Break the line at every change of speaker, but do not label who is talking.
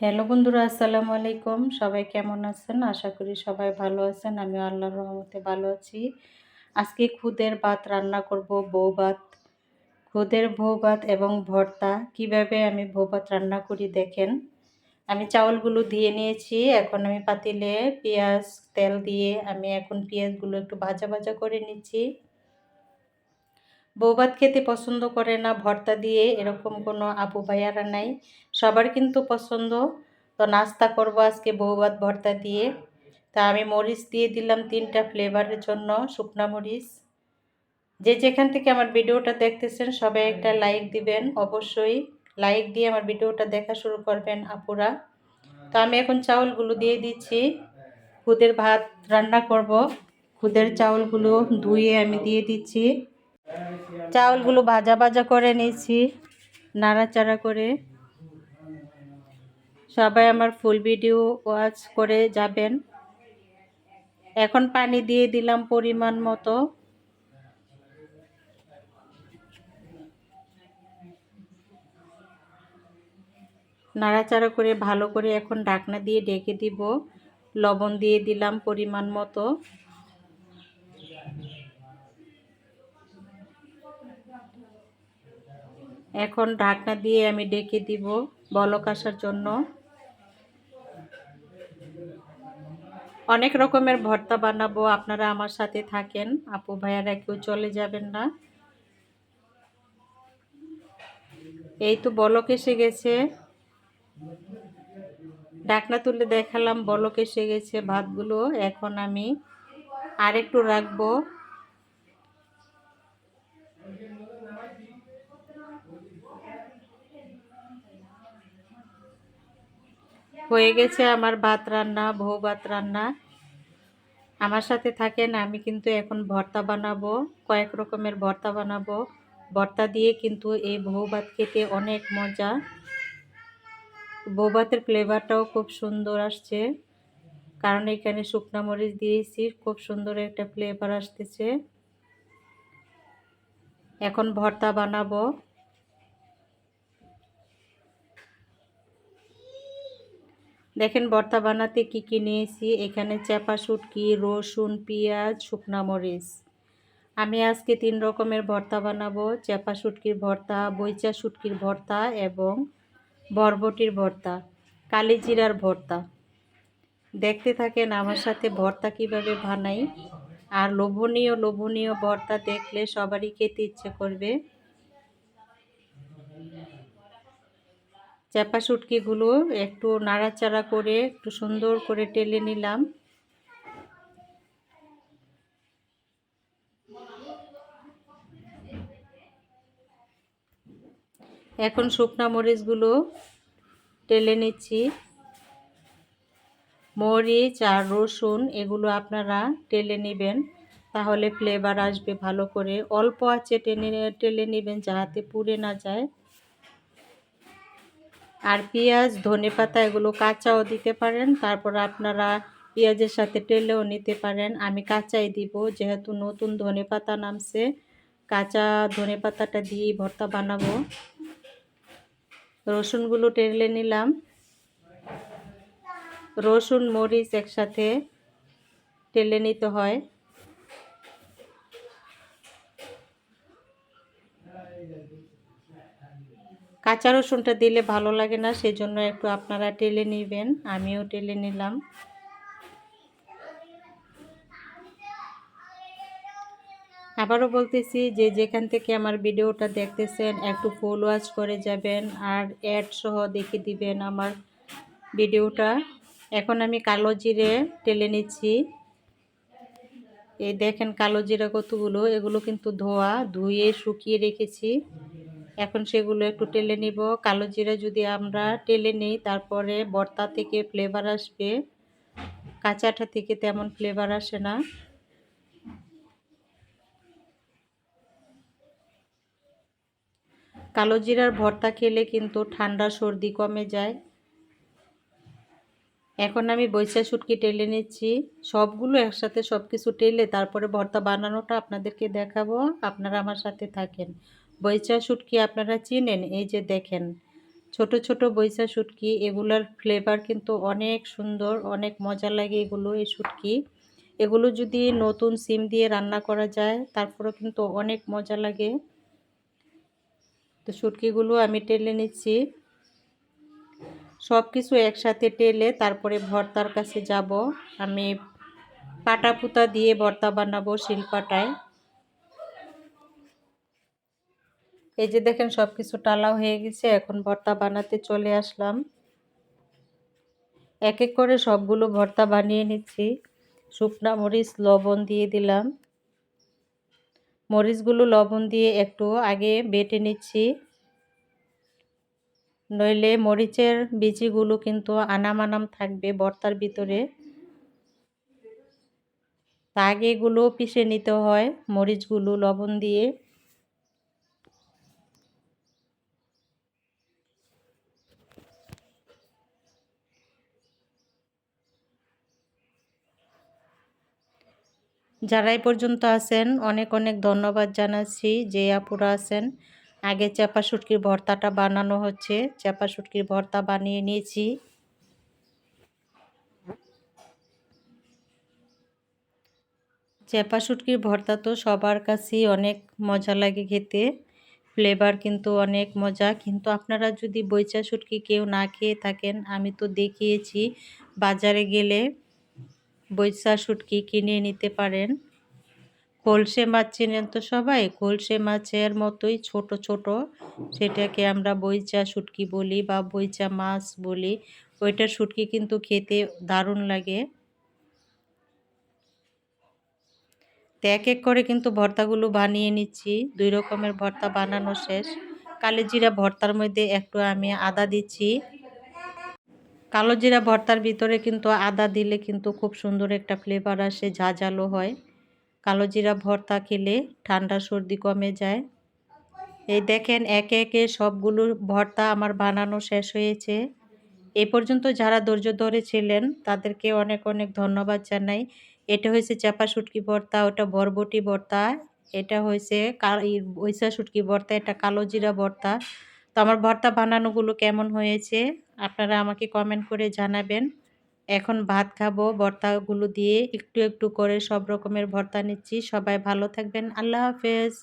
Hello বন্ধুরা, আসসালামু আলাইকুম। সবাই কেমন আছেন? আশা করি সবাই ভালো আছেন। আমি আল্লাহর রহমতে ভালো আছি। আজকে খুদের ভাত রান্না করব, বউ ভাত। খুদের বউ ভাত এবং ভর্তা। কীভাবে আমি বউ ভাত রান্না করি দেখেন। আমি চাউলগুলো দিয়ে নিয়েছি। এখন আমি পাতিলে পেঁয়াজ, তেল দিয়ে আমি এখন পেঁয়াজগুলো একটু ভাজা ভাজা করে নিচ্ছি। বৌভাত খেতে পছন্দ করে না, ভর্তা দিয়ে এরকম কোনো আপু ভাইয়ারা নাই। সবার কিন্তু পছন্দ। তো নাস্তা করব আজকে বৌভাত ভর্তা দিয়ে। তা আমি মরিচ দিয়ে দিলাম তিনটা ফ্লেভারের জন্য, শুকনা মরিচ। যে যেখান থেকে আমার ভিডিওটা দেখতেছেন, সবাই একটা লাইক দিবেন। অবশ্যই লাইক দিয়ে আমার ভিডিওটা দেখা শুরু করবেন আপুরা। তো আমি এখন চাউলগুলো দিয়ে দিচ্ছি। খুদের ভাত রান্না করব। খুদের চাউলগুলো ধুয়ে আমি দিয়ে দিচ্ছি। চাউলগুলো ভাজা ভাজা করে নিয়েছি, নাড়াচাড়া করে। সবাই আমার ফুল ভিডিও ওয়াচ করে যাবেন। এখন পানি দিয়ে দিলাম পরিমাণ মতো। নাড়াচাড়া করে ভালো করে এখন ঢাকনা দিয়ে ডেকে দিব। লবণ দিয়ে দিলাম পরিমাণ মতো। এখন ঢাকনা দিয়ে আমি ডেকে দিব বলক আসার জন্য। অনেক রকমের ভর্তা বানাবো, আপনারা আমার সাথে থাকেন। আপু, ভাইয়ারা কেউ চলে যাবেন না। এই তো বলক এসে গেছে। ডাকনা তুলে দেখালাম, বলক এসে গেছে ভাতগুলো। এখন আমি আরেকটু রাখব। হয়ে গেছে আমার ভাত রান্না, বউ ভাত রান্না। আমার সাথে থাকেন, আমি কিন্তু এখন ভর্তা বানাবো, কয়েক রকমের ভর্তা বানাবো। ভর্তা দিয়ে কিন্তু এই বউ ভাত খেতে অনেক মজা। বউ ভাতের ফ্লেভারটাও খুব সুন্দর আসছে। কারণ এখানে শুকনো মরিচ দিয়েছি, খুব সুন্দর একটা ফ্লেভার আসতেছে। এখন ভর্তা বানাবো। দেখেন, ভর্তা বানাতে কি কি নিয়েছি? এখানে চাপা শুটকি, রসুন, পেঁয়াজ, শুকনা মরিচ। আমি আজকে তিন রকমের ভর্তা বানাবো। চাপা শুটকির ভর্তা, বইচা শুটকির ভর্তা এবং বরবটির ভর্তা, কালি জিরার ভর্তা। দেখতে থাকেন, আমার সাথে ভর্তা কীভাবে বানাই। আর লোভনীয় লোভনীয় ভর্তা দেখলে সবারই খেতে ইচ্ছে করবে। চাপা শুটকিগুলো একটু নাড়াচাড়া করে একটু সুন্দর করে টেলে নিলাম। এখন শুকনা মরিচগুলো টেলে নিচ্ছি। মরিচ আর রসুন এগুলো আপনারা টেলে নেবেন, তাহলে ফ্লেভার আসবে ভালো করে। অল্প আছে টেনে টেলে নেবেন যাহাতে পুড়ে না যায়। আর পেঁয়াজ, ধনে পাতা এগুলো কাঁচাও দিতে পারেন। তারপর আপনারা পেঁয়াজের সাথে টেলেও নিতে পারেন। আমি কাঁচাই দিব, যেহেতু নতুন ধনে পাতা নামছে। কাঁচা ধনে পাতাটা দিয়ে ভর্তা বানাবো। রসুনগুলো টেলে নিলাম। রসুন, মরিচ একসাথে টেলে নিতে হয়। কাঁচা রসুনটা দিলে ভালো লাগে না, সেজন্য একটু আপনারা টেলে নেবেন। আমিও টেলে নিলাম। আবারও বলতেছি যে যেখান থেকে আমার ভিডিওটা দেখতেছেন, একটু ফুল ওয়াচ করে যাবেন আর অ্যাড সহ দেখে দিবেন আমার ভিডিওটা। এখন আমি কালো জিরে টেলে নিচ্ছি। এই দেখেন কালো জিরা কতগুলো, এগুলো কিন্তু ধোয়া, ধুয়ে শুকিয়ে রেখেছি। এখন সেগুলো একটু টেলে নিব। কালো জিরা যদি আমরা টেলে নিই, তারপরে বর্তা থেকে ফ্লেভার আসবে। কাঁচাটা থেকে তেমন ফ্লেভার আসে না। কালো জিরার ভর্তা খেলে কিন্তু ঠান্ডা সর্দি কমে যায়। এখন আমি বৈশা শুটকি টেলে নিচ্ছি। সবগুলো একসাথে সব কিছু টেলে তারপরে ভর্তা বানানোটা আপনাদেরকে দেখাবো। আপনারা আমার সাথে থাকেন। বৈচা শুটকি আপনারা চিনেন? এই যে দেখেন, ছোট ছোট বৈশা শুটকি, এগুলোর ফ্লেভার কিন্তু অনেক সুন্দর, অনেক মজা লাগে এগুলো, এই শুটকি। এগুলো যদি নতুন সিম দিয়ে রান্না করা যায়, তারপরেও কিন্তু অনেক মজা লাগে। তো শুটকিগুলো আমি টেলে নিচ্ছি। সব কিছু একসাথে টেলে তারপরে ভর্তার কাছে যাব। আমি পাটা পুতা দিয়ে ভর্তা বানাবো শিলপাটায়। এই যে দেখেন সব কিছু টালা হয়ে গেছে, এখন ভর্তা বানাতে চলে আসলাম। এক এক করে সবগুলো ভর্তা বানিয়ে নিচ্ছি। শুকনা মরিচ, লবণ দিয়ে দিলাম। মরিচগুলো লবণ দিয়ে একটু আগে বেটে নিচ্ছি। নইলে মরিচের বিচিগুলো কিন্তু আনাম আনাম থাকবে ভর্তার ভিতরে। তা আগে এগুলো পিষে নিতে হয় মরিচগুলো লবণ দিয়ে। যারা এই পর্যন্ত আছেন, অনেক অনেক ধন্যবাদ জানাচ্ছি যে আপুরা আছেন। আগে চাপা শুটকির ভর্তাটা বানানো হচ্ছে। চাপা শুটকির ভর্তা বানিয়ে নিয়েছি। চেপা শুটকির ভর্তা তো সবার কাছেই অনেক মজা লাগে খেতে। ফ্লেভার কিন্তু অনেক মজা। কিন্তু আপনারা যদি বইচা শুটকি কেউ না খেয়ে থাকেন, আমি তো দেখিয়েছি বাজারে গেলে। বৈশা শুটকি কিনে নিতে পারেন। কলসে মাছ চেনেন তো সবাই, কলসে মাছের মতোই ছোট ছোট। সেটাকে আমরা বইচা শুটকি বলি বা বইচা মাছ বলি। ওইটার শুটকি কিন্তু খেতে দারুণ লাগে। তো এক এক করে কিন্তু ভর্তাগুলো বানিয়ে নিচ্ছি। দুই রকমের ভর্তা বানানো শেষ। কালো জিরা ভর্তার মধ্যে একটু আমি আদা দিচ্ছি। কালো জিরা ভর্তার ভিতরে কিন্তু আদা দিলে কিন্তু খুব সুন্দর একটা ফ্লেভার আসে, ঝাঁঝালো হয়। কালো জিরা ভর্তা খেলে ঠান্ডা সর্দি কমে যায়। এই দেখেন একে একে সবগুলো ভর্তা আমার বানানো শেষ হয়েছে। এ পর্যন্ত যারা ধৈর্য ধরেছিলেন তাদেরকে অনেক অনেক ধন্যবাদ জানাই। এটা হয়েছে চাপা শুটকি ভর্তা, ওটা বরবটি ভর্তা, এটা হয়েছে ওইসা শুটকি ভর্তা, এটা কালো জিরা ভর্তা। তো আমার ভর্তা বানানোগুলো কেমন হয়েছে? আপনারা আমাকে কমেন্ট করে জানাবেন। এখন ভাত খাব, ভর্তাগুলো দিয়ে একটু একটু করে সব রকমের ভর্তা নিচ্ছি। সবাই ভালো থাকবেন। আল্লাহ হাফেজ।